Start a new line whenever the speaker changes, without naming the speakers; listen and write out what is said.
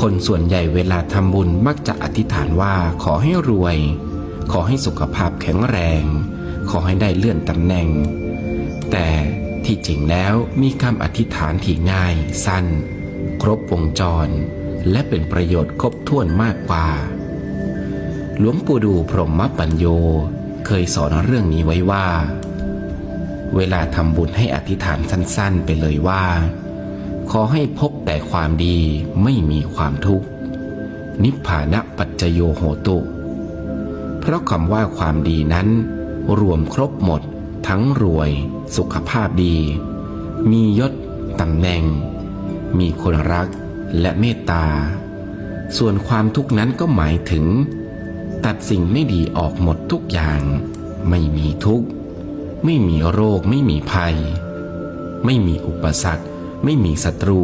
คนส่วนใหญ่เวลาทำบุญมักจะอธิษฐานว่าขอให้รวย ขอให้สุขภาพแข็งแรง ขอให้ได้เลื่อนตำแหน่ง แต่ที่จริงแล้วมีคำอธิษฐานที่ง่าย สั้น ครบวงจร และเป็นประโยชน์ครบถ้วนมากกว่า หลวงปู่ดูพรหมปัญโยเคยสอนเรื่องนี้ไว้ว่า เวลาทำบุญให้อธิษฐานสั้น ๆ ไปเลยว่า ขอให้พบแต่ความดีไม่มีความทุกข์ นิพพานะปัจจโยโหตุ เพราะคำว่าความดีนั้น รวมครบหมด ทั้งรวย สุขภาพดี มียศตำแหน่ง มีคนรักและเมตตา ส่วนความทุกข์นั้นก็หมายถึง ตัดสิ่งไม่ดีออกหมดทุกอย่าง ไม่มีทุกข์ ไม่มีโรคไม่มีภัย ไม่มีอุปสรรค ไม่มีศัตรู